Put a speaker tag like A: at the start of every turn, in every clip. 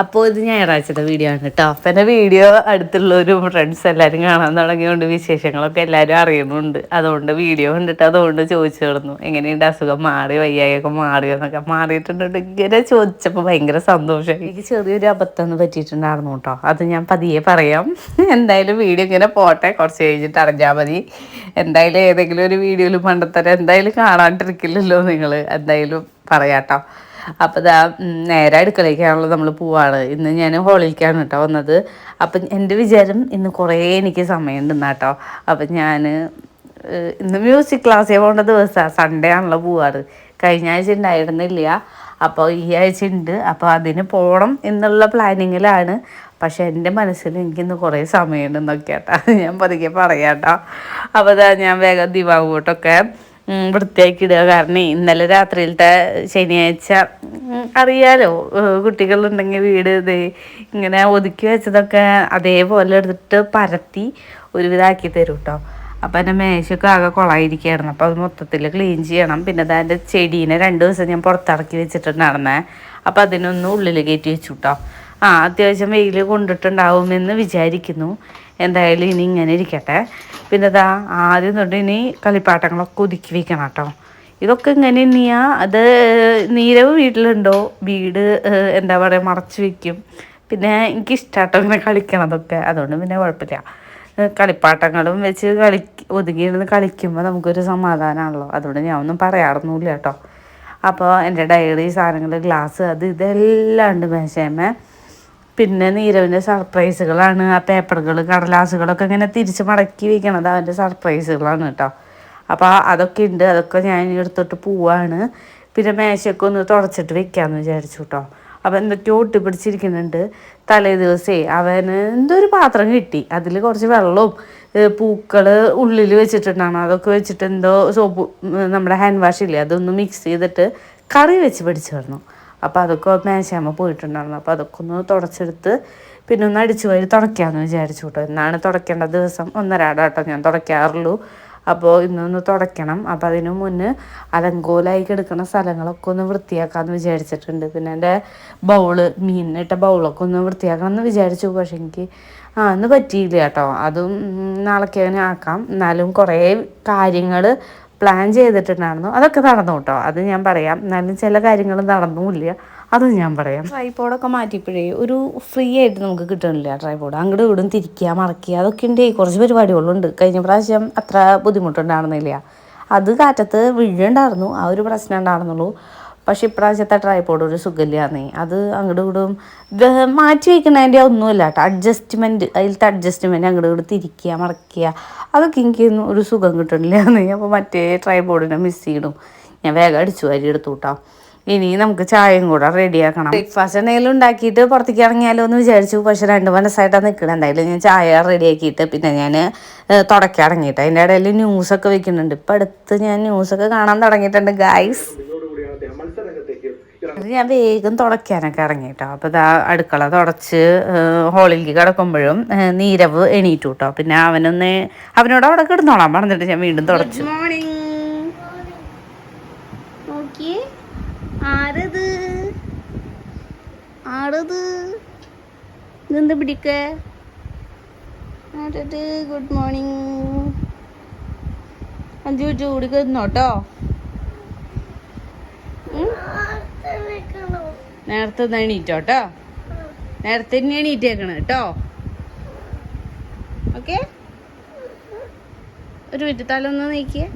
A: അപ്പോൾ ഇത് ഞായറാഴ്ചത്തെ വീഡിയോ ആണ് കേട്ടോ അപ്പം എന്റെ വീഡിയോ അടുത്തുള്ളവരും ഫ്രണ്ട്സ് എല്ലാവരും കാണാൻ തുടങ്ങിയതുകൊണ്ട് വിശേഷങ്ങളൊക്കെ എല്ലാവരും അറിയുന്നുണ്ട്. അതുകൊണ്ട് വീഡിയോ കണ്ടിട്ട് അതുകൊണ്ട് ചോദിച്ചു കിടന്നു എങ്ങനെയുണ്ട് അസുഖം? മാറി വയ്യായൊക്കെ മാറിയോ എന്നൊക്കെ മാറിയിട്ടുണ്ട് ഇങ്ങനെ ചോദിച്ചപ്പോൾ ഭയങ്കര സന്തോഷം എനിക്ക് ചെറിയൊരു അബദ്ധം പറ്റിയിട്ടുണ്ടായിരുന്നു കേട്ടോ അത് ഞാൻ പതിയെ പറയാം. എന്തായാലും വീഡിയോ ഇങ്ങനെ പോട്ടെ. കുറച്ച് കഴിഞ്ഞിട്ട് അറിഞ്ഞാൽ മതി. എന്തായാലും ഏതെങ്കിലും ഒരു വീഡിയോയിൽ പണ്ടത്തരം എന്തായാലും കാണാണ്ടിരിക്കില്ലല്ലോ നിങ്ങൾ എന്തായാലും പറയാട്ടോ അപ്പോൾ ഇതാ നേരെ അടുക്കളയ്ക്കാണല്ലോ നമ്മൾ പോവാണ് ഇന്ന് ഞാൻ ഹോളിലേക്കാണ് കേട്ടോ വന്നത്. അപ്പം എന്റെ വിചാരം ഇന്ന് കുറേ എനിക്ക് സമയമുണ്ടെന്നാ കേട്ടോ അപ്പം ഞാൻ ഇന്ന് മ്യൂസിക് ക്ലാസ്സിൽ പോകേണ്ട ദിവസമാണ് സൺഡേ ആണല്ലോ പോവാറ്. കഴിഞ്ഞ ആഴ്ച ഉണ്ടായിരുന്നില്ല അപ്പോൾ ഈ ആഴ്ച ഉണ്ട് അപ്പോൾ അതിന് പോകണം എന്നുള്ള പ്ലാനിങ്ങിലാണ് പക്ഷെ എന്റെ മനസ്സിൽ എനിക്കിന്ന് കുറേ സമയമുണ്ടെന്നൊക്കെ കേട്ടോ ഞാൻ പതുക്കെ പറയാം കേട്ടോ അപ്പോൾ ഞാൻ വേഗം ദിവാങ്ങോട്ടൊക്കെ ഉം, വൃത്തിയാക്കി ഇടുക കാരണം ഇന്നലെ രാത്രിയിലത്തെ ശനിയാഴ്ച അറിയാലോ കുട്ടികളുണ്ടെങ്കിൽ വീട് ഇത് ഇങ്ങനെ ഒതുക്കി വെച്ചതൊക്കെ അതേപോലെ എടുത്തിട്ട് പരത്തി ഒരുവിധാക്കി തരും കേട്ടോ അപ്പം എന്റെ മേശയൊക്കെ ആകെ കുളമായിരിക്കുകയായിരുന്നു അപ്പോൾ അത് മൊത്തത്തിൽ ക്ലീൻ ചെയ്യണം. പിന്നെ അതിന്റെ ചെടീനെ രണ്ട് ദിവസം ഞാൻ പുറത്തിറക്കി വെച്ചിട്ടുണ്ടായിരുന്നേ അപ്പം അതിനൊന്ന് ഉള്ളിൽ കയറ്റി വെച്ചു കേട്ടോ ആ അത്യാവശ്യം വെയിൽ കൊണ്ടിട്ടുണ്ടാവുമെന്ന് വിചാരിക്കുന്നു. എന്തായാലും ഇനി ഇങ്ങനെ ഇരിക്കട്ടെ. പിന്നെ ഇതാ ആദ്യം തൊട്ട് ഇനി കളിപ്പാട്ടങ്ങളൊക്കെ ഒതുക്കി വെക്കണം കേട്ടോ. ഇതൊക്കെ ഇങ്ങനെ ഇനിയാ അത് നീരവ് വീട്ടിലുണ്ടോ? വീട് എന്താ പറയുക മറച്ചു വെക്കും. പിന്നെ എനിക്കിഷ്ടാട്ടോ ഇങ്ങനെ കളിക്കണതൊക്കെ. അതുകൊണ്ട് പിന്നെ കുഴപ്പമില്ല. കളിപ്പാട്ടങ്ങളും വെച്ച് കളി ഒതുങ്ങിയിരുന്ന് കളിക്കുമ്പോൾ നമുക്കൊരു സമാധാനമാണല്ലോ അതുകൊണ്ട് ഞാൻ ഒന്നും പറയാറൊന്നുമില്ല കേട്ടോ. അപ്പോൾ എന്റെ ഡയറി സാധനങ്ങൾ ഗ്ലാസ് അത് ഇതെല്ലാം ഉണ്ട് മേശേമേ പിന്നെ നീരവിന്റെ സർപ്രൈസുകളാണ്. ആ പേപ്പറുകൾ കടലാസുകളൊക്കെ ഇങ്ങനെ തിരിച്ച് മടക്കി വയ്ക്കണത് അവന്റെ സർപ്രൈസുകളാണ് കേട്ടോ. അപ്പോൾ അതൊക്കെ ഉണ്ട്. അതൊക്കെ ഞാൻ എടുത്തിട്ട് പോവാണ്. പിന്നെ മേശയൊക്കെ ഒന്ന് തുടച്ചിട്ട് വെക്കാമെന്ന് വിചാരിച്ചു കേട്ടോ. അപ്പോൾ എന്തൊക്കെയോ ഒട്ടിപ്പിടിച്ചിരിക്കുന്നുണ്ട് തലേ ദിവസേ അവന് എന്തോ ഒരു പാത്രം കിട്ടി. അതിൽ കുറച്ച് വെള്ളവും പൂക്കൾ ഉള്ളിൽ വെച്ചിട്ടുണ്ടാണ്. അതൊക്കെ വെച്ചിട്ട് എന്തോ സോപ്പ് നമ്മുടെ ഹാൻഡ് വാഷ് ഇല്ലേ അതൊന്ന് മിക്സ് ചെയ്തിട്ട് കറി വെച്ച് പിടിച്ചു വരണം അപ്പോൾ അതൊക്കെ മേശാമ്മ പോയിട്ടുണ്ടായിരുന്നു. അപ്പോൾ അതൊക്കെ ഒന്ന് തുടച്ചെടുത്ത് പിന്നെ ഒന്ന് അടിച്ചു പോയി തുടയ്ക്കാമെന്ന് വിചാരിച്ചു കേട്ടോ. എന്നാണ് തുടയ്ക്കേണ്ട ദിവസം ഒന്നരാട കേട്ടോ ഞാൻ തുടയ്ക്കാറുള്ളൂ. അപ്പോൾ ഇന്നൊന്ന് തുടയ്ക്കണം. അപ്പോൾ അതിനു മുന്നേ അലങ്കോലായി കിടക്കുന്ന സ്ഥലങ്ങളൊക്കെ ഒന്ന് വൃത്തിയാക്കാമെന്ന് വിചാരിച്ചിട്ടുണ്ട്. പിന്നെ എന്റെ ബൗൾ മീനിട്ട ബൗളൊക്കെ ഒന്ന് വൃത്തിയാക്കണം എന്ന് വിചാരിച്ചു. പക്ഷേ എനിക്ക് ആ അന്ന് പറ്റിയില്ല കേട്ടോ. അതും നാളേക്ക് ആക്കാം. എന്നാലും കുറേ കാര്യങ്ങൾ പ്ലാൻ ചെയ്തിട്ടുണ്ടായിരുന്നു. അതൊക്കെ നടന്നു കേട്ടോ അത് ഞാൻ പറയാം. എന്നാലും ചില കാര്യങ്ങളും നടന്നുമില്ല. അതും ഞാൻ പറയാം. ട്രൈപോഡൊക്കെ മാറ്റിയപ്പോഴേ ഒരു ഫ്രീ ആയിട്ട് നമുക്ക് കിട്ടണില്ല ട്രൈപോഡ് അങ്ങോട്ട് ഇവിടും തിരിക്കുക മറക്കുക അതൊക്കെ ഉണ്ട് കുറച്ച് പരിപാടികളുണ്ട്. കഴിഞ്ഞ പ്രാവശ്യം അത്ര ബുദ്ധിമുട്ടുണ്ടായിരുന്നില്ല. അത് കാറ്റത്ത് വീഴുണ്ടായിരുന്നു ആ ഒരു പ്രശ്നം ഉണ്ടായിരുന്നുള്ളൂ. പക്ഷെ ഇപ്രാവശ്യത്തെ ട്രൈപോഡ് ഒരു സുഖമില്ലാന്നേ. അത് അങ്ങോട്ടും ഇത് മാറ്റി വയ്ക്കണതിന്റെ ഒന്നുമില്ല കേട്ടോ. അഡ്ജസ്റ്റ്മെന്റ് അതിലത്തെ അഡ്ജസ്റ്റ്മെന്റ് അങ്ങോട്ടും ഇങ്ങോട്ട് തിരിക്കുക മറക്കുക. അതൊക്കെ എനിക്ക് ഒരു സുഖം കിട്ടണില്ലാന്ന്. അപ്പോൾ മറ്റേ ട്രൈപോഡിനെ മിസ് ചെയ്യണം. ഞാൻ വേഗം അടിച്ചു വാരി എടുത്തു കേട്ടോ ഇനി നമുക്ക് ചായയും കൂടെ റെഡിയാക്കണം ബ്രേക്ക്ഫാസ്റ്റ് എന്തെങ്കിലും ഉണ്ടാക്കിയിട്ട് പുറത്തേക്ക് ഇറങ്ങിയാലോ എന്ന് വിചാരിച്ചു. പക്ഷെ രണ്ട് മനസ്സായിട്ടാണ് നിൽക്കണം എന്തായാലും ഞാൻ ചായ റെഡിയാക്കിയിട്ട് പിന്നെ ഞാൻ തുടക്കി ഇറങ്ങിയിട്ട്. അതിന്റെ ഇടയിൽ ന്യൂസൊക്കെ വെക്കുന്നുണ്ട്. ഇപ്പം അടുത്ത് ഞാൻ ന്യൂസൊക്കെ കാണാൻ തുടങ്ങിയിട്ടുണ്ട് ഗായ്സ് അത് ഞാൻ വേഗം തുടയ്ക്കാനൊക്കെ ഇറങ്ങിട്ടോ. അപ്പോൾ ഇതാ അടുക്കള തുടച്ച് ഹോളിലേക്ക് കിടക്കുമ്പോഴും നീരവ് എണീറ്റു കേട്ടോ പിന്നെ അവനൊന്ന് അവനോട് അവിടെ കിടന്നോളാം പറഞ്ഞിട്ട് ഞാൻ വീണ്ടും തുടച്ചു. ഗുഡ് മോർണിംഗ് അഞ്ചു ചൂടി കിടന്നോട്ടോ നേരത്തെ എണീറ്റോ കേട്ടോ? നേരത്തെ തന്നെ എണീറ്റേക്കണം കേട്ടോ? ഓക്കെ? ഒരു മിനിറ്റ് തലൊന്ന് നീക്കിയേ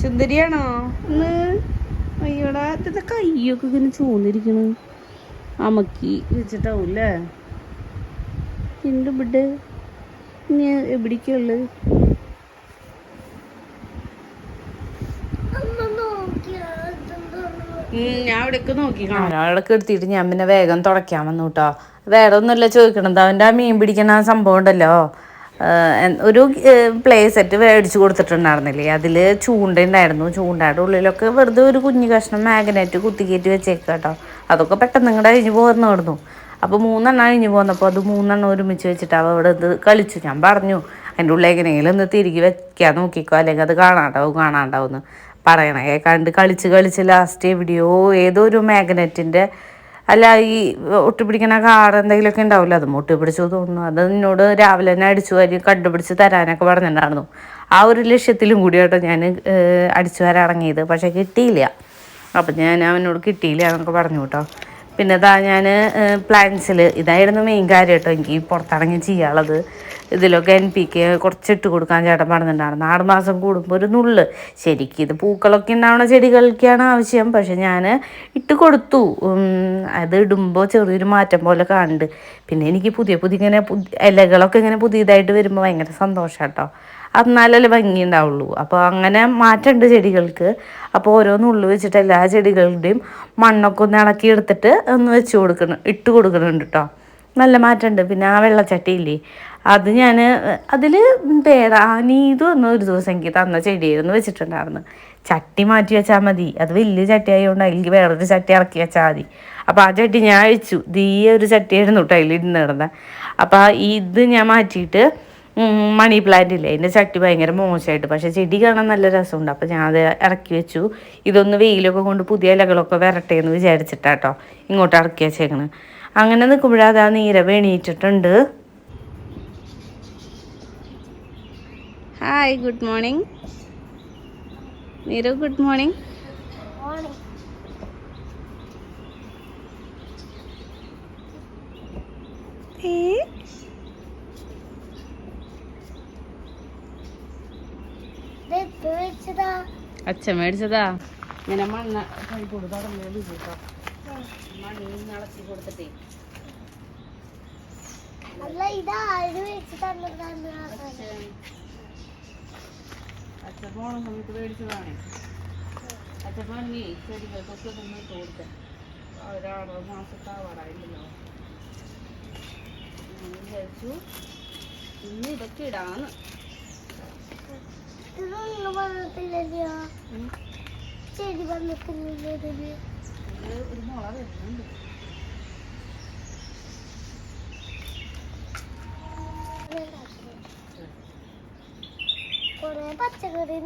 A: സുന്ദരിയാണോ? ഒന്ന്. അയ്യോടാ കയ്യൊക്കെ ഇങ്ങനെ ചൂന്നിരിക്കണു? അമക്കി വെച്ചിട്ടാവൂല്ലേ? എന്ത് ബിഡ് ഇനി എവിടേക്കുള്ളു ഞാൻ നോക്കി എടുത്തിട്ട് ഞാൻ പിന്നെ വേഗം തുടയ്ക്കാൻ വന്നു കേട്ടോ വേറെ ഒന്നുമില്ല ചോദിക്കണത്. അവന്റെ ആ മീൻ പിടിക്കണ ആ സംഭവം ഉണ്ടല്ലോ. ഒരു പ്ലേ സെറ്റ് മേടിച്ചു കൊടുത്തിട്ടുണ്ടായിരുന്നില്ലേ? അതിൽ ചൂണ്ട ഉണ്ടായിരുന്നു. ചൂണ്ടയുടെ ഉള്ളിലൊക്കെ വെറുതെ ഒരു കുഞ്ഞു കഷ്ണം മാഗ്നറ്റ് കുത്തിക്കേറ്റ് വെച്ചേക്കാം കേട്ടോ അതൊക്കെ പെട്ടെന്ന് ഇങ്ങോട്ട് അഴിഞ്ഞു പോകുന്നു അപ്പോൾ മൂന്നെണ്ണം അഴിഞ്ഞു പോന്നപ്പോൾ അത് മൂന്നെണ്ണം ഒരുമിച്ച് വെച്ചിട്ട് അവ അവിടെ ഇത് കളിച്ചു. ഞാൻ പറഞ്ഞു അതിന്റെ ഉള്ളിൽ എങ്ങനെയെങ്കിലും ഒന്ന് തിരികെ വെക്കാൻ നോക്കിക്കോ. അല്ലെങ്കിൽ അത് കാണാണ്ടാവും കാണാണ്ടാവും പറയണേ. കണ്ട് കളിച്ച് കളിച്ച് ലാസ്റ്റ് എവിടെയോ ഏതോ ഒരു മാഗ്നറ്റിന്റെ അല്ല ഈ ഒട്ടിപ്പിടിക്കണ കാർ എന്തെങ്കിലുമൊക്കെ ഉണ്ടാവില്ല? അത് ഒട്ടിപ്പിടിച്ചു തോന്നുന്നു. അത് എന്നോട് രാവിലെ തന്നെ അടിച്ചു വാരി കണ്ടുപിടിച്ച് തരാനൊക്കെ പറഞ്ഞിട്ടുണ്ടായിരുന്നു. ആ ഒരു ലക്ഷ്യത്തിലും കൂടി കേട്ടോ ഞാൻ അടിച്ചു വരാൻ പക്ഷേ കിട്ടിയില്ല. അപ്പം ഞാൻ അവനോട് കിട്ടിയില്ല എന്നൊക്കെ പറഞ്ഞു കേട്ടോ. പിന്നെ ഇതാ ഞാൻ പ്ലാൻസിൽ ഇതായിരുന്നു മെയിൻ കാര്യം കേട്ടോ. എനിക്ക് പുറത്തിറങ്ങി ചെയ്യാനുള്ളത്. ഇതിലൊക്കെ എൻ പി കെ കുറച്ചിട്ട് കൊടുക്കാൻ ചേട്ടൻ പറഞ്ഞിട്ടുണ്ടായിരുന്നു. ആറ് മാസം കൂടുമ്പോൾ ഒരു നുള്ള്. ശരിക്കും ഇത് പൂക്കളൊക്കെ ഉണ്ടാവുന്ന ചെടികൾക്കാണ് ആവശ്യം. പക്ഷെ ഞാൻ ഇട്ട് കൊടുത്തു. അത് ഇടുമ്പോൾ ചെറിയൊരു മാറ്റം പോലെ കാണുന്നുണ്ട് പിന്നെ എനിക്ക് പുതിയ പുതിയ ഇങ്ങനെ ഇലകളൊക്കെ ഇങ്ങനെ പുതിയതായിട്ട് വരുമ്പോൾ ഭയങ്കര സന്തോഷം കേട്ടോ എന്നാലല്ലേ ഭംഗി ഉണ്ടാവുള്ളൂ. അപ്പോൾ അങ്ങനെ മാറ്റമുണ്ട് ചെടികൾക്ക്. അപ്പോൾ ഓരോന്നുള്ളു വെച്ചിട്ട് എല്ലാ ചെടികളുടെയും മണ്ണൊക്കെ ഒന്ന് ഇളക്കി എടുത്തിട്ട് ഒന്ന് വെച്ച് കൊടുക്കണം ഇട്ട് കൊടുക്കുന്നുണ്ട് കേട്ടോ നല്ല മാറ്റമുണ്ട് പിന്നെ ആ വെള്ളച്ചട്ടിയില്ലേ അത് ഞാൻ അതിൽ പേരാ നീതു ഒരു ദിവസം എനിക്ക് തന്ന ചെടിയായിരുന്നു വെച്ചിട്ടുണ്ടായിരുന്നു. ചട്ടി മാറ്റി വെച്ചാൽ മതി. അത് വലിയ ചട്ടി ആയതുകൊണ്ട് അതിലേക്ക് വേറൊരു ചട്ടി ഇറക്കി വെച്ചാൽ മതി. അപ്പോൾ ആ ചട്ടി ഞാൻ അഴിച്ചു. ദീ ഒരു ചട്ടിയായിരുന്നു കേട്ടോ അതിൽ ഇരുന്ന് കിടന്നത് അപ്പോൾ ഇത് ഞാൻ മാറ്റിയിട്ട് മണി പ്ലാന്റ് ഇല്ലേ? അതിന്റെ ചട്ടി ഭയങ്കര മോശമായിട്ട് പക്ഷേ ചെടി കാണാൻ നല്ല രസമുണ്ട്. അപ്പോൾ ഞാൻ അത് ഇറക്കി വെച്ചു. ഇതൊന്ന് വെയിലൊക്കെ കൊണ്ട് പുതിയ ഇലകളൊക്കെ വരട്ടെ എന്ന് വിചാരിച്ചിട്ടാട്ടോ ഇങ്ങോട്ട് ഇറക്കി വെച്ചേക്കണ്. അങ്ങനെ നിൽക്കുമ്പോഴത് ആ Neera എണീറ്റിട്ടുണ്ട്. Hi good morning Neerav good morning അച്ഛൻ മേടിച്ചതാ. ഇങ്ങനെ മണ്ണ കൈ കൊടുത്താൽ മണ്ണ് ഇളക്കി കൊടുത്തിട്ടേ.
B: അല്ല ഇതാര് വെച്ച് തന്നതാണ്
A: അച്ഛൻ പോണ സമയത്ത് മേടിച്ചതാണ്. വാങ്ങി ചെടികൾക്കൊക്കെ നിന്ന് കൊടുത്ത. ഒരാറ് മാസത്തെ ആവാറായില്ലല്ലോ. ഞാൻ വിചാരിച്ചു. ഇന്ന് ഇതൊക്കെ ഇടാന്ന്.
B: ചെടി
A: ഒരു മുള വരുന്നുണ്ട്
B: കൊറേ പച്ചക്കറി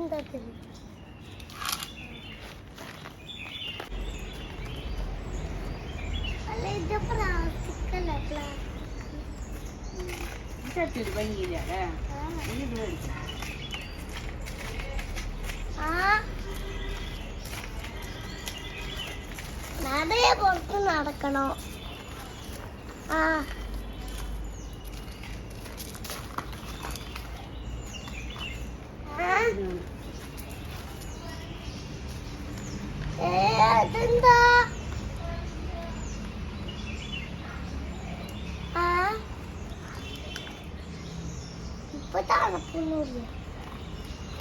B: അല്ല ഇത് പ്ലാസ്റ്റിക് അല്ല പ്ലാസ്റ്റിക്
A: ഭംഗിയില്ല
B: ആ നടേ പുറത്ത് നടക്കണോ ആ? അതെന്താ? ആ? ഇപ്പൊ തണുപ്പൊന്നുമില്ല.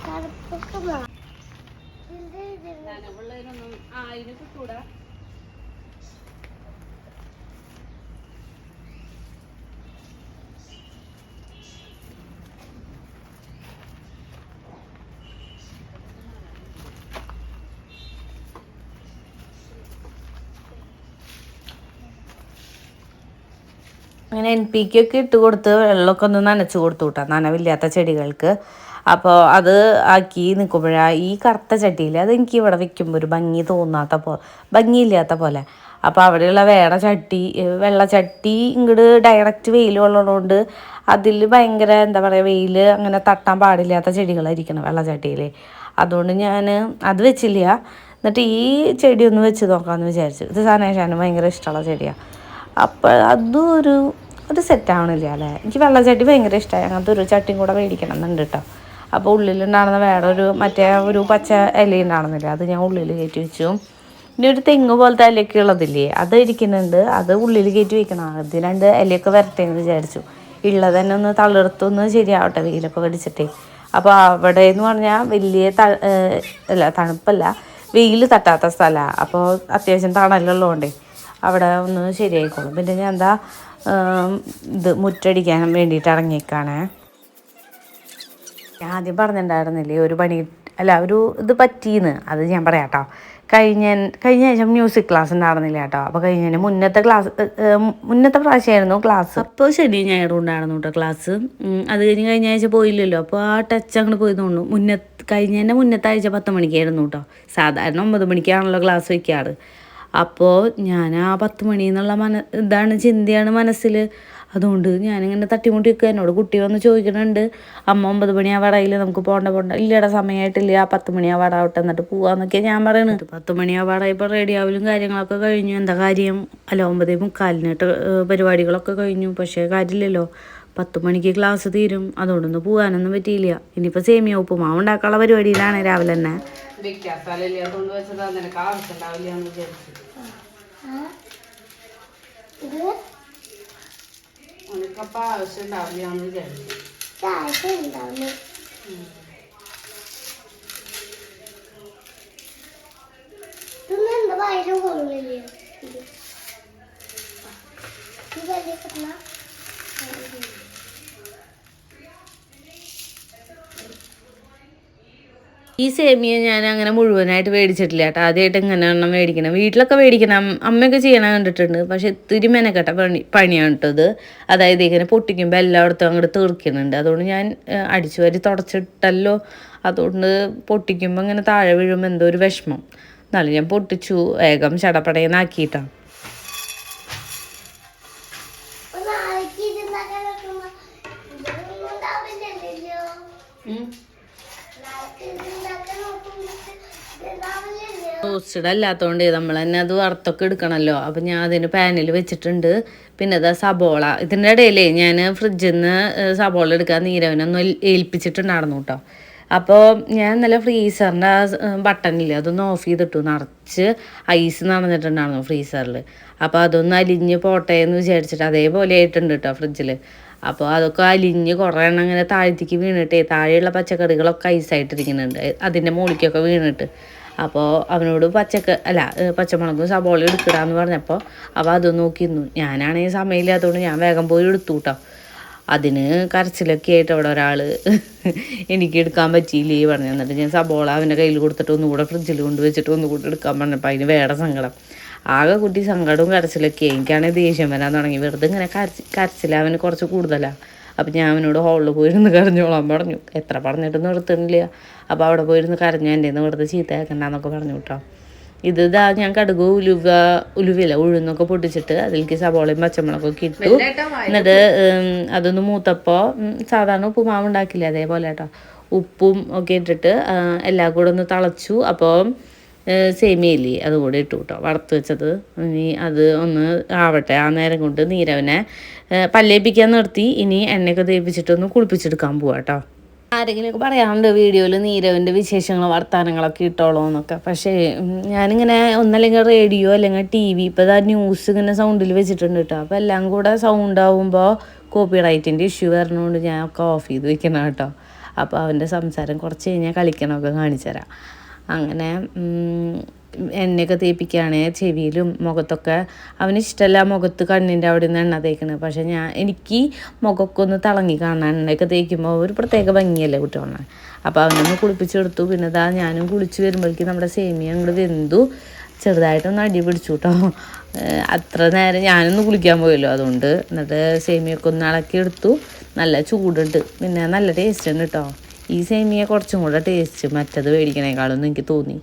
B: തണുപ്പൊക്കെ മാ- ഇത് ഇതിന്
A: നനവുള്ളതിനൊന്നും ആ ഇതിന് കിട്ടൂടാ അങ്ങനെ എൻ പി കെ ഒക്കെ ഇട്ട് കൊടുത്ത് വെള്ളമൊക്കെ ഒന്ന് നനച്ച് കൊടുത്തു കൂട്ടാം നനവില്ലാത്ത ചെടികൾക്ക്. അപ്പോൾ അത് ആക്കി നിൽക്കുമ്പോഴാണ് ഈ കറുത്ത ചട്ടിയിൽ അത് എനിക്ക് ഇവിടെ വെക്കുമ്പോൾ ഒരു ഭംഗി തോന്നാത്ത പോ ഭംഗിയില്ലാത്ത പോലെ. അപ്പോൾ അവിടെയുള്ള വേറെ ചട്ടി വെള്ളച്ചട്ടി വെള്ള ചട്ടി ഇങ്ങോട്ട് ഡയറക്റ്റ് വെയിൽ ഉള്ളതുകൊണ്ട് അതിൽ ഭയങ്കര എന്താ പറയുക വെയിൽ അങ്ങനെ തട്ടാൻ പാടില്ലാത്ത ചെടികളായിരിക്കണം വെള്ള ചട്ടിയിൽ അതുകൊണ്ട് ഞാൻ അത് വെച്ചില്ല. എന്നിട്ട് ഈ ചെടി ഒന്ന് വെച്ച് നോക്കാമെന്ന് വിചാരിച്ചു. ഇത് സനേഷാനും ഭയങ്കര ഇഷ്ടമുള്ള ചെടിയാണ് അപ്പോൾ അതും ഒരു ഒരു സെറ്റ് ആവണില്ല അല്ലേ? എനിക്ക് വെള്ളച്ചട്ടി ഭയങ്കര ഇഷ്ടമായി അങ്ങനത്തെ ഒരു ചട്ടിയും കൂടെ മേടിക്കണം എന്നുണ്ട് കേട്ടോ അപ്പോൾ ഉള്ളിലുണ്ടാകുന്ന വേറെ ഒരു മറ്റേ ഒരു പച്ച ഇല ഉണ്ടാകുന്നില്ല അത് ഞാൻ ഉള്ളിൽ കയറ്റി വെച്ചു. ഇനി ഒരു തെങ്ങ് പോലത്തെ ഇലയൊക്കെ ഉള്ളതില്ലേ അത് ഇരിക്കുന്നുണ്ട് അത് ഉള്ളിൽ കയറ്റി വെക്കണം. അത് രണ്ട് ഇലയൊക്കെ വരട്ടേന്ന് വിചാരിച്ചു. ഉള്ളത് തന്നെ ഒന്ന് തളിർത്തൊന്ന് ശരിയാവട്ടെ വെയിലൊക്കെ കടിച്ചിട്ടേ. അപ്പോൾ അവിടെ എന്ന് പറഞ്ഞാൽ വലിയ ത അല്ല തണുപ്പല്ല വെയിൽ തട്ടാത്ത സ്ഥലമാണ് അപ്പോൾ അത്യാവശ്യം തണലുള്ളതുകൊണ്ടേ അവിടെ ഒന്ന് ശരിയായിക്കോളും. പിന്നെ ഞാൻ എന്താ ഇത് മുറ്റടിക്കാൻ വേണ്ടിയിട്ട് ഇറങ്ങിയേക്കാണേ. ഞാൻ ആദ്യം പറഞ്ഞിട്ടുണ്ടായിരുന്നില്ലേ ഒരു പണി അല്ല ഒരു ഇത് പറ്റീന്ന് അത് ഞാൻ പറയാം കേട്ടോ. കഴിഞ്ഞ കഴിഞ്ഞ ശേഷം മ്യൂസിക് ക്ലാസ് ഉണ്ടായിരുന്നില്ല കേട്ടോ. അപ്പോൾ കഴിഞ്ഞ മുന്നത്തെ ക്ലാസ് മുന്നത്തെ പ്രാവശ്യമായിരുന്നു ക്ലാസ് അപ്പോൾ ശനി ഞായറും ഉണ്ടായിരുന്നു കേട്ടോ ക്ലാസ് അത് കഴിഞ്ഞ് കഴിഞ്ഞ ആഴ്ച പോയില്ലല്ലോ. അപ്പോൾ ആ ടച്ച് അങ്ങോട്ട് പോയി തോന്നുന്നു. കഴിഞ്ഞ കഴിഞ്ഞതിന്റെ മുന്നത്തെ ആഴ്ച പത്ത് മണിക്കായിരുന്നു കേട്ടോ സാധാരണ ഒമ്പത് മണിക്കാണല്ലോ ക്ലാസ് വയ്ക്കാറ്. അപ്പോൾ ഞാൻ ആ പത്ത് മണി എന്നുള്ള മന ഇതാണ് ചിന്തയാണ് മനസ്സിൽ അതുകൊണ്ട് ഞാനിങ്ങനെ തട്ടിമുട്ടി നിൽക്കുക എന്നോട് കുട്ടി വന്ന് ചോദിക്കുന്നുണ്ട് അമ്മ ഒമ്പത് മണി ആവാടായില്ല നമുക്ക് പോകണ്ട പോകണ്ട ഇല്ലട സമയമായിട്ടില്ല ആ പത്ത് മണി ആവാടാവട്ടെ എന്നിട്ട് പോവാന്നൊക്കെയാണ് ഞാൻ പറയണത് പത്ത് മണി ആവാടായപ്പോൾ റെഡി ആവലും കാര്യങ്ങളൊക്കെ കഴിഞ്ഞു. എന്താ കാര്യം? അല്ല ഒമ്പതേ മുക്കാലിനിട്ട് പരിപാടികളൊക്കെ കഴിഞ്ഞു. പക്ഷേ കാര്യമില്ലല്ലോ. പത്ത് മണിക്ക് ക്ലാസ് തീരും. അതുകൊണ്ടൊന്നും പോകാനൊന്നും പറ്റിയില്ല. ഇനിയിപ്പോൾ സേമിയ ഉപ്പുമാവ് ഉണ്ടാക്കാനുള്ള പരിപാടിയിലാണ് രാവിലെ തന്നെ.
B: വയറും കൊള്ളില്ലേ ഇത് ഇത് വലിയ കിട്ടണ
A: ഈ സേമിയ ഞാൻ അങ്ങനെ മുഴുവനായിട്ട് മേടിച്ചിട്ടില്ല കേട്ടോ. ആദ്യമായിട്ട് ഇങ്ങനെ എണ്ണം മേടിക്കണം. വീട്ടിലൊക്കെ മേടിക്കണം. അമ്മയൊക്കെ ചെയ്യണ കണ്ടിട്ടുണ്ട്. പക്ഷെ ഇത്തിരി മെനക്കെട്ട പണി പണിയാണ് ഇത്. അതായത് ഇങ്ങനെ പൊട്ടിക്കുമ്പോൾ എല്ലായിടത്തും അങ്ങോട്ട് തീർക്കുന്നുണ്ട്. അതുകൊണ്ട് ഞാൻ അടിച്ചു വരി തുടച്ചിട്ടല്ലോ. അതുകൊണ്ട് പൊട്ടിക്കുമ്പോൾ ഇങ്ങനെ താഴെ വീഴുമ്പോൾ എന്തോ ഒരു വിഷമം. എന്നാലും ഞാൻ പൊട്ടിച്ചു. വേഗം ചടപ്പടയെന്നാക്കിയിട്ടാണ് റോസ്റ്റഡ് അല്ലാത്തതുകൊണ്ട് നമ്മൾ തന്നെ അത് വറുത്തൊക്കെ എടുക്കണമല്ലോ അപ്പം ഞാൻ അതിന് പാനിൽ വെച്ചിട്ടുണ്ട്. പിന്നെ അതാ സബോള. ഇതിന്റെ ഇടയിലേ ഞാൻ ഫ്രിഡ്ജിൽ നിന്ന് സബോള എടുക്കാൻ നീരവനൊന്നും ഏൽ- ഏൽപ്പിച്ചിട്ടുണ്ടായിരുന്നു കേട്ടോ. അപ്പോൾ ഞാൻ ഇന്നലെ ഫ്രീസറിന്റെ ബട്ടണില്ലേ അതൊന്ന് ഓഫ് ചെയ്തിട്ടു. നിറച്ച് ഐസ് നടന്നിട്ടുണ്ടായിരുന്നു ഫ്രീസറിൽ അപ്പോൾ അതൊന്ന് അലിഞ്ഞ് പോട്ടെ എന്ന് വിചാരിച്ചിട്ട് അതേപോലെ ആയിട്ടുണ്ട് കേട്ടോ ഫ്രിഡ്ജിൽ അപ്പോൾ അതൊക്കെ അലിഞ്ഞ് കുറേ എണ്ണം ഇങ്ങനെ താഴത്തേക്ക് വീണിട്ടേ താഴെയുള്ള പച്ചക്കറികളൊക്കെ ഐസായിട്ടിരിക്കുന്നുണ്ട്. അതിന്റെ മുകളിലേക്കൊക്കെ വീണിട്ട്. അപ്പോൾ അവനോട് പച്ചക്ക അല്ല പച്ചമുളകും സബോളയും എടുക്കടാന്ന് പറഞ്ഞപ്പോൾ അപ്പോൾ അത് നോക്കിയിരുന്നു. ഞാനാണെങ്കിൽ സമയമില്ലാത്തതുകൊണ്ട് ഞാൻ വേഗം പോയി എടുത്തു കേട്ടോ അതിന് കരച്ചിലൊക്കെ ആയിട്ട് അവിടെ ഒരാൾ എനിക്ക് എടുക്കാൻ പറ്റിയില്ലേ പറഞ്ഞു. എന്നിട്ട് ഞാൻ സബോള അവന്റെ കയ്യിൽ കൊടുത്തിട്ട് ഒന്നുകൂടെ ഫ്രിഡ്ജിൽ കൊണ്ട് വെച്ചിട്ട് ഒന്നുകൂടെ എടുക്കാൻ പറഞ്ഞപ്പോൾ അതിന് വേറെ സങ്കടം. ആകെ കുട്ടി സങ്കടവും കരച്ചിലൊക്കെ. എനിക്കാണെങ്കിൽ ദേഷ്യം വരാൻ തുടങ്ങി. വെറുതെ ഇങ്ങനെ കരച്ച് കരച്ചിൽ അവന് കുറച്ച് കൂടുതലാണ് അപ്പം ഞാൻ അവനോട് ഹോളിൽ പോയിരുന്ന് കരഞ്ഞോളാൻ പറഞ്ഞു. എത്ര പറഞ്ഞിട്ടും നിർത്തണില്ല അപ്പോൾ അവിടെ പോയിരുന്ന് കരഞ്ഞു. എന്റെ നിന്ന് വെറുതെ ചീത്തയാക്കണ്ടെന്നൊക്കെ പറഞ്ഞു കേട്ടോ ഇത് ഇതാ ഞാൻ കടുക് ഉലുവ ഉലുവില ഉഴുന്നൊക്കെ പൊട്ടിച്ചിട്ട് അതിലേക്ക് സവോളയും പച്ചമുളകൊക്കെ ഇട്ടു. എന്നിട്ട് അതൊന്ന് മൂത്തപ്പോൾ സാധാരണ ഉപ്പുമാവ് ഉണ്ടാക്കില്ലേ അതേപോലെ കേട്ടോ ഉപ്പും ഒക്കെ ഇട്ടിട്ട് എല്ലാം കൂടെ ഒന്ന് തിളച്ചു. അപ്പോൾ സേമിയല്ലേ അതുകൂടെ ഇട്ടു കേട്ടോ വറുത്ത് വെച്ചത്. ഇനി അത് ഒന്ന് ആവട്ടെ. ആ നേരം കൊണ്ട് നീരവനെ പല്ലേപ്പിക്കാൻ നിർത്തി. ഇനി എണ്ണയൊക്കെ തേപ്പിച്ചിട്ടൊന്ന് കുളിപ്പിച്ചെടുക്കാൻ പോവാം കേട്ടോ ആരെങ്കിലുമൊക്കെ പറയാറുണ്ട് വീഡിയോയിൽ നീരവിന്റെ വിശേഷങ്ങൾ വർത്തമാനങ്ങളൊക്കെ ഇട്ടോളൂ എന്നൊക്കെ. പക്ഷേ ഞാനിങ്ങനെ ഒന്നല്ലെങ്കിൽ റേഡിയോ അല്ലെങ്കിൽ ടി വി ഇപ്പോൾ ന്യൂസ് ഇങ്ങനെ സൗണ്ടിൽ വെച്ചിട്ടുണ്ട് കേട്ടോ അപ്പോൾ എല്ലാം കൂടെ സൗണ്ട് ആകുമ്പോൾ കോപ്പി റൈറ്റിന്റെ ഇഷ്യൂ വരണതുകൊണ്ട് ഞാൻ ഒക്കെ ഓഫ് ചെയ്ത് വെക്കണം കേട്ടോ അപ്പോൾ അവന്റെ സംസാരം കുറച്ച് കഴിഞ്ഞാൽ കളിക്കണമൊക്കെ കാണിച്ചു തരാം അങ്ങനെ എണ്ണയൊക്കെ തേപ്പിക്കുകയാണ് ചെവിയിലും മുഖത്തൊക്കെ. അവന് ഇഷ്ടമല്ല മുഖത്ത് കണ്ണിന്റെ അവിടെ നിന്ന് എണ്ണ തേക്കണത്. പക്ഷേ ഞാൻ എനിക്ക് മുഖമൊക്കെ ഒന്ന് തിളങ്ങി കാണാൻ എണ്ണയൊക്കെ തേക്കുമ്പോൾ ഒരു പ്രത്യേക ഭംഗിയല്ലേ കുട്ടികളെ അപ്പോൾ അവനൊന്ന് കുളിപ്പിച്ചെടുത്തു പിന്നെ ഇതാ ഞാനും കുളിച്ച് വരുമ്പോഴേക്കും നമ്മുടെ സേമിയ അങ്ങോട്ട് വെന്തു. ചെറുതായിട്ടൊന്ന് അടി പിടിച്ചു കേട്ടോ അത്ര നേരം ഞാനൊന്ന് കുളിക്കാൻ പോയല്ലോ അതുകൊണ്ട്. എന്നിട്ട് സേമിയൊക്കെ ഒന്ന് ഇളക്കി എടുത്തു. നല്ല ചൂടുണ്ട്. പിന്നെ നല്ല ടേസ്റ്റ് ഉണ്ട് കേട്ടോ ഈ സേമിയ കുറച്ചും കൂടെ ടേസ്റ്റ് മറ്റത് മേടിക്കണേക്കാളൊന്നും എനിക്ക് തോന്നി.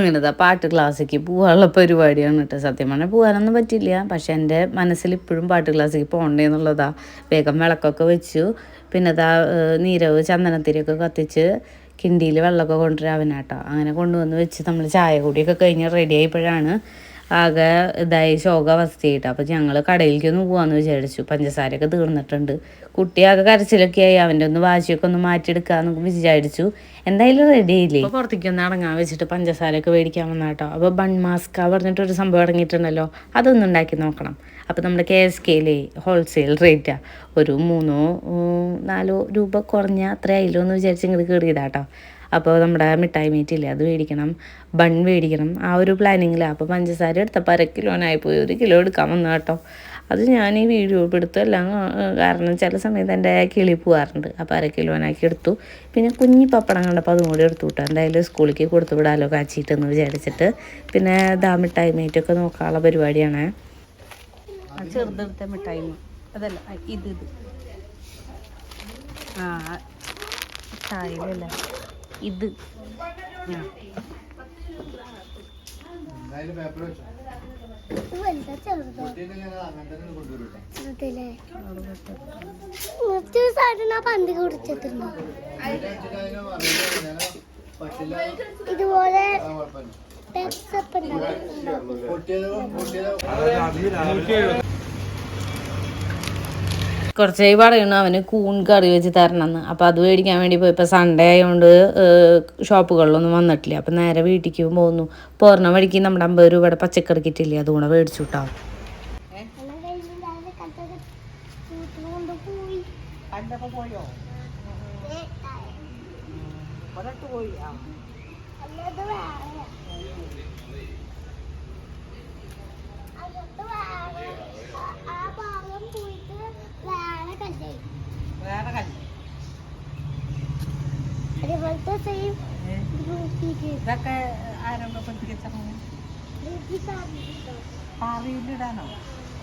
A: അങ്ങനത്തെ പാട്ട് ക്ലാസ്സിലേക്ക് പോകാനുള്ള പരിപാടിയാണ് കേട്ടോ സത്യം പറഞ്ഞാൽ പോകാനൊന്നും പറ്റില്ല പക്ഷേ എന്റെ മനസ്സിൽ ഇപ്പോഴും പാട്ട് ക്ലാസ്സിലേക്ക് പോകണ്ടേ എന്നുള്ളതാ. വേഗം വിളക്കൊക്കെ വെച്ചു. പിന്നെ അതാ നീരവ് ചന്ദനത്തിരിയൊക്കെ കത്തിച്ച് കിണ്ടിയിൽ വെള്ളമൊക്കെ കൊണ്ടുവരാവനാട്ടോ അങ്ങനെ കൊണ്ടുവന്ന് വെച്ച് നമ്മൾ ചായ കൂടിയൊക്കെ കഴിഞ്ഞ് റെഡി ആയപ്പോഴാണ് ആകെ ഇതായി ശോകാവസ്ഥയായിട്ട്. അപ്പോൾ ഞങ്ങൾ കടയിലേക്കൊന്ന് പോകാമെന്ന് വിചാരിച്ചു. പഞ്ചസാരയൊക്കെ തീർന്നിട്ടുണ്ട്. കുട്ടി ആകെ കരച്ചിലൊക്കെ ആയി. അവന്റെ ഒന്ന് വാശിയൊക്കെ ഒന്ന് മാറ്റിയെടുക്കാമെന്ന് വിചാരിച്ചു. എന്തായാലും റെഡി ആയില്ലേ? അപ്പോൾ പുറത്തേക്ക് ഒന്ന് ഇറങ്ങാൻ വെച്ചിട്ട് പഞ്ചസാരയൊക്കെ മേടിക്കാൻ വന്ന കേട്ടോ അപ്പോൾ ബൺ മാസ്ക പറഞ്ഞിട്ടൊരു സംഭവം ഇറങ്ങിയിട്ടുണ്ടല്ലോ. അതൊന്നും ഉണ്ടാക്കി നോക്കണം. അപ്പോൾ നമ്മുടെ കെ എസ് കെയിലെ ഹോൾസെയിൽ റേറ്റാണ് ഒരു മൂന്നോ നാലോ രൂപ കുറഞ്ഞ അത്ര ആയില്ലോ എന്ന് വിചാരിച്ച് ഇങ്ങോട്ട് കയറിയതാട്ടോ അപ്പോൾ നമ്മുടെ മിഠായി മീറ്റില്ലേ അത് മേടിക്കണം ബൺ മേടിക്കണം. ആ ഒരു പ്ലാനിങ്ങിലാണ് അപ്പോൾ പഞ്ചസാര എടുത്തപ്പോൾ അര കിലോനായി പോയി. ഒരു കിലോ എടുക്കാൻ വന്നു കേട്ടോ. അത് ഞാൻ ഈ വീഡിയോ എടുത്തെല്ലാം കാരണം ചില സമയത്ത് എന്റെ കിളി പോകാറുണ്ട് അപ്പോൾ അര കിലോനാക്കി എടുത്തു. പിന്നെ കുഞ്ഞി പപ്പടം കണ്ടപ്പോൾ അതും കൂടി എടുത്തു വിട്ടു എന്തായാലും സ്കൂളിലേക്ക് കൊടുത്തു വിടാലോ കാച്ചിട്ടെന്ന് വിചാരിച്ചിട്ട്. പിന്നെ ദാ മിഠായി മീറ്റൊക്കെ നോക്കാനുള്ള പരിപാടിയാണ്. ചെറുതെടുത്ത മിഠായി അതല്ല ഇത് ഇത്. ആ മിഠായിലല്ല ഇത്.
B: പന്തി കുടിച്ചിട്ടുണ്ട്. ഇതുപോലെ പെപ്സപ്പ്
A: കുറച്ചായി പറയുന്നു അവന് കൂൺ കറി വെച്ച് തരണമെന്ന്. അപ്പോൾ അത് മേടിക്കാൻ വേണ്ടി പോയി ഇപ്പം സൺഡേ ആയതുകൊണ്ട് ഷോപ്പുകളിലൊന്നും വന്നിട്ടില്ല. അപ്പം നേരെ വീട്ടിലേക്ക് പോകുന്നു. പോർണ വഴിക്ക് നമ്മുടെ അമ്പത് രൂപയുടെ പച്ചക്കറി കിറ്റില്ലേ അതുകൂടെ മേടിച്ചു കിട്ടാം
B: അല്ലത് വേറെ അകത്ത് വേറെ ആ- ആ ഭാഗം പോയിട്ട് വേറെ കണ്ടേ അതേപോലത്തെ സെയിം
A: ഇതൊക്കെ പാറിയിലിടാനോ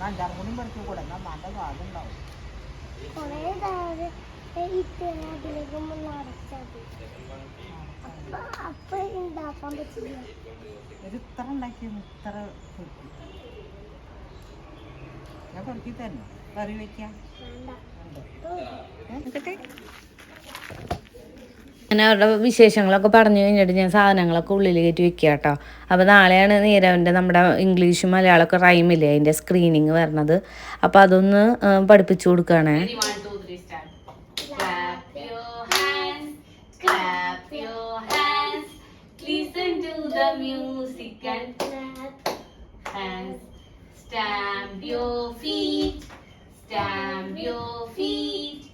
A: അഞ്ചാറ് കൂടി പഠിച്ചു കൂടെ. നല്ല
B: ഉണ്ടാക്കാൻ പറ്റില്ല.
A: ഒരു ഇത്ര ഉണ്ടാക്കിയത് ഇത്ര പൊരിക്കും ഞാൻ പൊറുക്കി തരണം കറി വയ്ക്കാം
B: വേണ്ട.
A: അങ്ങനെ അവരുടെ വിശേഷങ്ങളൊക്കെ പറഞ്ഞു കഴിഞ്ഞിട്ട് ഞാൻ സാധനങ്ങളൊക്കെ ഉള്ളിൽ കയറ്റി വെക്കുക കേട്ടോ. അപ്പോൾ നാളെയാണ് നീരവന്റെ നമ്മുടെ ഇംഗ്ലീഷും മലയാളമൊക്കെ റൈമില്ലേ അതിന്റെ സ്ക്രീനിങ് വരണത്. അപ്പോൾ അതൊന്ന് പഠിപ്പിച്ചു കൊടുക്കുകയാണേ. Stamp your feet, stamp your feet.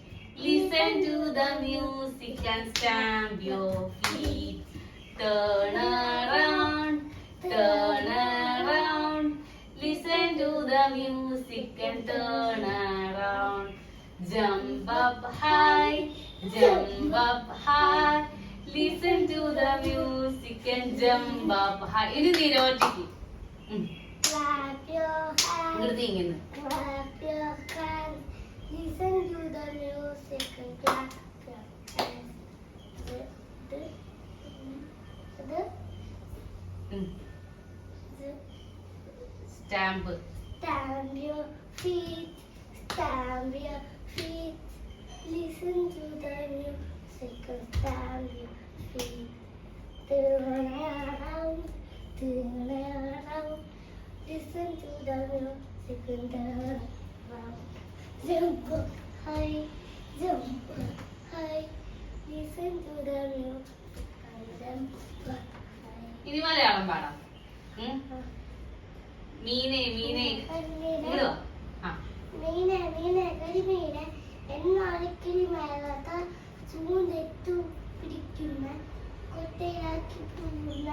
A: Listen to the music and stamp your feet. Turn around, turn around. Listen to the music and turn around. Jump up high, jump up high. Listen to the music and jump up high. ഇനി നിരോധിക്കും.
B: Clap your hands. ഇത് Listen to the music. second. clap. The, the,
A: the,
B: the,
A: Stamp.
B: Stamp your feet. Stamp your feet. Listen to the music. Stamp your feet. Turn around. Turn around. Listen to the music. Turn around. Jump high, jump high. Listen to the music jump high.
A: ഇനി മലയാളം പാടാം. മീനെ മീനെ.
B: മീനെ. മീനെ കരിമീനെ എന്നാളിക്കിളി മേലാത്ത ചൂണ്ടെത്തു പിടിക്കുന്ന കൊട്ടയാക്കി പോകുന്ന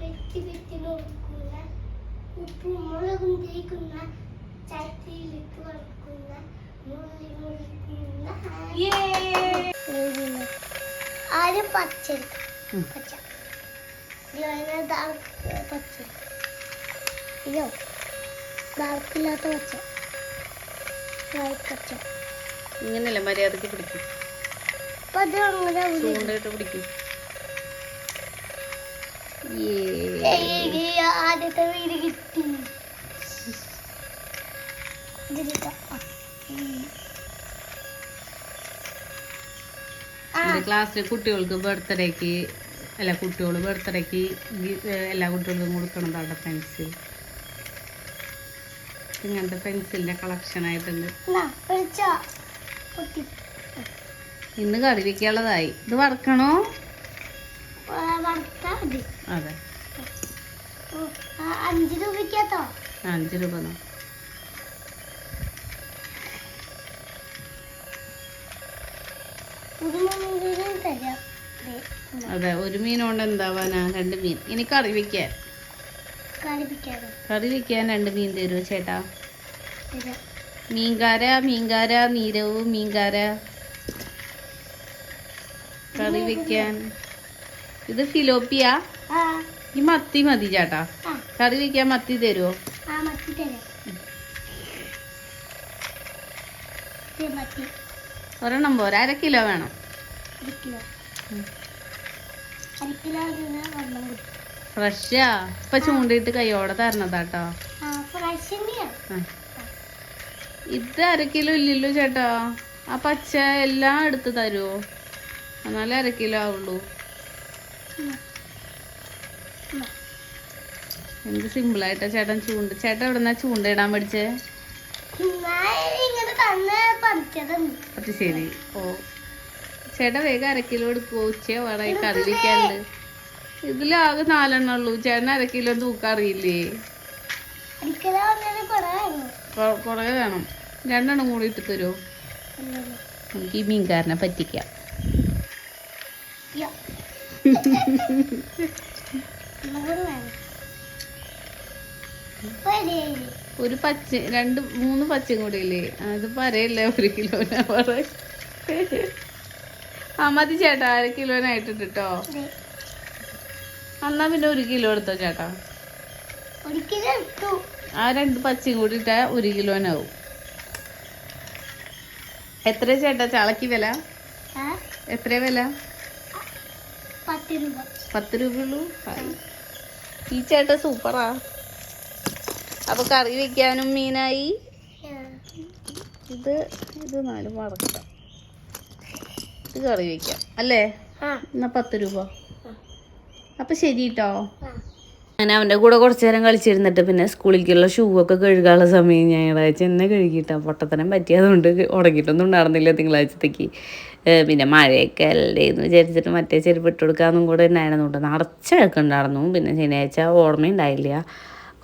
B: വെട്ടി വെട്ടി നോക്കുന്ന ഉപ്പും മുളകും തേക്കുന്ന ആദ്യം പച്ച. പച്ച. പച്ച. ഇതോ പച്ച.
A: ഇങ്ങനല്ല മര്യാദയ്ക്ക് പിടിക്കും. ചൂണ്ടായിട്ട് പിടിക്കും.
B: ആദ്യത്തെ വീട് കിട്ടി.
A: ക്ലാസ്സിലെ കുട്ടികൾക്ക് ബർത്ത്ഡേക്ക് അല്ല കുട്ടികൾ ബർത്ത്ഡേക്ക് എല്ലാ കുട്ടികൾക്കും കൊടുക്കണതാണ് പെൻസിൽ ഇങ്ങനത്തെ പെൻസിലിന്റെ കളക്ഷൻ ആയിട്ടുണ്ട്. ഇന്ന് കറി വെക്കാനുള്ളതായി ഇത് വറക്കണോ? അതെ.
B: അഞ്ച് രൂപ
A: അഞ്ച് രൂപ അതെ ഒരു മീൻ കൊണ്ട് എന്താവാനാ? രണ്ട് മീൻ. ഇനി കറി വെക്കാൻ. കറി വെക്കാൻ രണ്ട് മീൻ തരുമോ ചേട്ടാ? മീൻകാര മീൻകാര നീരവ് മീൻകാര. കറി വെക്കാൻ. ഇത് ഫിലോപ്പിയ? ഈ മത്തി മതി ചേട്ടാ. കറി വെക്കാൻ മത്തി തരുമോ ഒരെണ്ണം പോരാ. അര കിലോ വേണം.
B: കിലോ അര കിലോ ഇതിന് വെള്ളം കുടി
A: ഫ്രഷാ ഇപ്പൊ ചൂണ്ടിട്ട് കൈയോടെ തരണതാട്ടോ. ഇത് അര കിലോ ഇല്ലല്ലോ ചേട്ടാ. ആ പച്ച എല്ലാം എടുത്ത് തരുമോ എന്നാലേ അര കിലോ ആവുള്ളൂ. എന്ത് സിമ്പിളായിട്ടാ ചേട്ടൻ ചൂണ്ട ചേട്ടൻ എവിടെന്നാ പഠിച്ചേ?
B: ഇങ്ങനെ തന്നെ പഠിച്ചതാണ്
A: അത് ശരി. ഓ. ചേട്ടാ വേഗം അര കിലോ എടുക്കുവോ ഉച്ച വേറെ കറി വെക്കാണ്ട് ഇതിലാകെ നാലെണ്ണം ഉള്ളൂ. ചേട്ടൻ അര കിലോ തൂക്കം അറിയില്ലേ?
B: അര കിലോ അങ്ങനെ കുറവായിരുന്നു
A: കൊ- കുറേ വേണം. രണ്ടെണ്ണം കൂടി ഇട്ട് തരുമോ നമുക്ക് ഈ മീൻകാരനെ പറ്റിക്കാം.
B: വേണം ഒരു
A: പച്ച രണ്ട് മൂന്ന് പച്ചയും കൂടി ഇല്ലേ? അത് പറയല്ലേ ഒരു കിലോനാ പറ. ആ മതി ചേട്ടാ അര കിലോനായിട്ടുണ്ട് കേട്ടോ എന്നാ പിന്നെ ഒരു കിലോ എടുത്തോ ചേട്ടാ? ആ രണ്ട് പച്ചയും കൂടി ഇട്ടാ ഒരു കിലോനാവും എത്ര ചേട്ടാ ചളക്കി വില? എത്ര വില?
B: പത്ത് രൂപ.
A: പത്ത് രൂപയുള്ളൂ. ഈ ചേട്ട സൂപ്പറാ. അപ്പൊ കറി വെക്കാനും മീനായി. ഇത് ഇത് നാലും വറക്കാം ഇത് കറി വെക്കാം. അല്ലേ?
B: ആ.
A: എന്നാ പത്ത് രൂപ. അപ്പൊ ശരി കേട്ടോ ഞാൻ അവന്റെ കൂടെ കുറച്ച് നേരം കളിച്ചിരുന്നിട്ട് പിന്നെ സ്കൂളിലേക്കുള്ള ഷൂ ഒക്കെ കഴുകാനുള്ള സമയം ഞായറാഴ്ച എന്നെ കഴുകിയിട്ടാ. പൊട്ടത്തനം പറ്റിയതുകൊണ്ട് ഉടങ്ങിയിട്ടൊന്നും ഉണ്ടായിരുന്നില്ല തിങ്കളാഴ്ചത്തേക്ക്. പിന്നെ മഴയൊക്കെ അല്ലേ എന്ന് വിചാരിച്ചിട്ട് മറ്റേ ചെരുപ്പ് ഇട്ട് കൊടുക്കാമെന്നും കൂടെ ഉണ്ടായിരുന്നുണ്ട് നിറച്ചഴക്കുണ്ടായിരുന്നു പിന്നെ ശനിയാഴ്ച ഓർമ്മയുണ്ടായില്ല.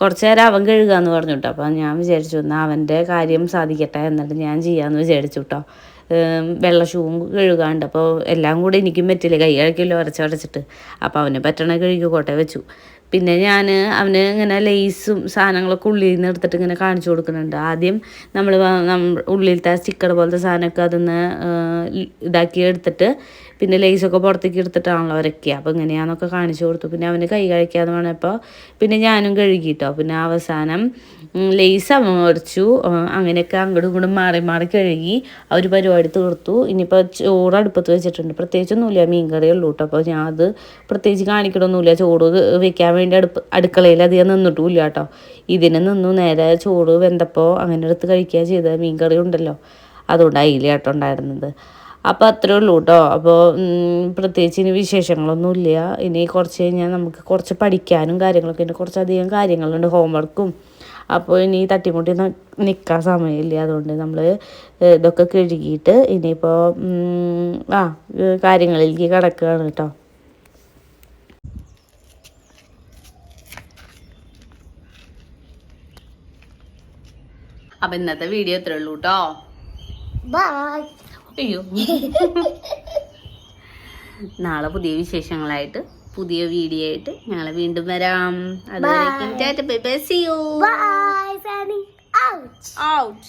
A: കുറച്ച് നേരം അവൻ കഴുകാമെന്ന് പറഞ്ഞു കേട്ടോ അപ്പം ഞാൻ വിചാരിച്ചു എന്നാൽ അവന്റെ കാര്യം സാധിക്കട്ടെ. എന്നിട്ട് ഞാൻ ചെയ്യാമെന്ന് വിചാരിച്ചു കേട്ടോ വെള്ള ഷൂവും കഴുകാണ്ട്. അപ്പോൾ എല്ലാം കൂടെ എനിക്കും പറ്റില്ല? കൈ കഴിക്കല്ലോ അരച്ചടച്ചിട്ട് അപ്പോൾ അവന് പറ്റണ കഴുകി കോട്ടയം വെച്ചു. പിന്നെ ഞാൻ അവന് ഇങ്ങനെ ലേസും സാധനങ്ങളൊക്കെ ഉള്ളിൽ നിന്ന് എടുത്തിട്ട് ഇങ്ങനെ കാണിച്ചു കൊടുക്കുന്നുണ്ട്. ആദ്യം നമ്മൾ ഉള്ളിലത്തെ സ്റ്റിക്കർ പോലത്തെ സാധനമൊക്കെ അതൊന്ന് ഇതാക്കി എടുത്തിട്ട് പിന്നെ ലേസൊക്കെ പുറത്തേക്ക് എടുത്തിട്ടാണല്ലോ വരയ്ക്കുക അപ്പോൾ ഇങ്ങനെയാണെന്നൊക്കെ കാണിച്ചു കൊടുത്തു. പിന്നെ അവന് കൈ കഴിക്കാന്ന് പറഞ്ഞപ്പോൾ പിന്നെ ഞാനും കഴുകിയിട്ടോ പിന്നെ അവസാനം ലേസ് അവൻ ആ, അങ്ങനെയൊക്കെ അങ്ങോട്ടും ഇങ്ങോട്ടും മാറി മാറി കഴുകി ഒരു പരിപാടി തീർത്തു. ഇനിയിപ്പോൾ ചോറ് അടുപ്പത്ത് വെച്ചിട്ടുണ്ട്. പ്രത്യേകിച്ചൊന്നുമില്ല മീൻ കറി ഉള്ളൂ കേട്ടോ അപ്പോൾ ഞാൻ അത് പ്രത്യേകിച്ച് കാണിക്കണമൊന്നുമില്ല ചോറ് വെക്കാൻ വേണ്ടി അടുപ്പ് അടുക്കളയിൽ അധികം നിന്നിട്ടുമില്ല കേട്ടോ. ഇതിന് നിന്നു നേരെ ചോറ് വെന്തപ്പോൾ അങ്ങനെ എടുത്ത് കഴിക്കുക ചെയ്ത മീൻ കറി ഉണ്ടല്ലോ. അതുകൊണ്ട് അതിൽ കേട്ടോ ഉണ്ടായിരുന്നത്. അപ്പോൾ അത്രേ ഉള്ളൂ കേട്ടോ. അപ്പോൾ പ്രത്യേകിച്ച് ഇനി വിശേഷങ്ങളൊന്നുമില്ല ഇനി കുറച്ച് കഴിഞ്ഞാൽ നമുക്ക് കുറച്ച് പഠിക്കാനും കാര്യങ്ങളൊക്കെ ഉണ്ട്. കുറച്ചധികം കാര്യങ്ങളുണ്ട് ഹോംവർക്കും അപ്പോൾ ഇനി തട്ടിമുട്ടി നിൽക്കാൻ സമയമില്ല. അതുകൊണ്ട് നമ്മൾ ഇതൊക്കെ കഴുകിയിട്ട് ഇനിയിപ്പോൾ ആ കാര്യങ്ങളിലേക്ക് കിടക്കുകയാണ് കേട്ടോ. അപ്പം ഇന്നത്തെ വീഡിയോ ഇത്രേ ഉള്ളൂ കേട്ടോ അയ്യോ. നാളെ പുതിയ വിശേഷങ്ങളായിട്ട് പുതിയ വീഡിയോ ആയിട്ട് ഞങ്ങൾ വീണ്ടും വരാം. അതുവരേക്കും tata bye bye see you
B: bye out
A: out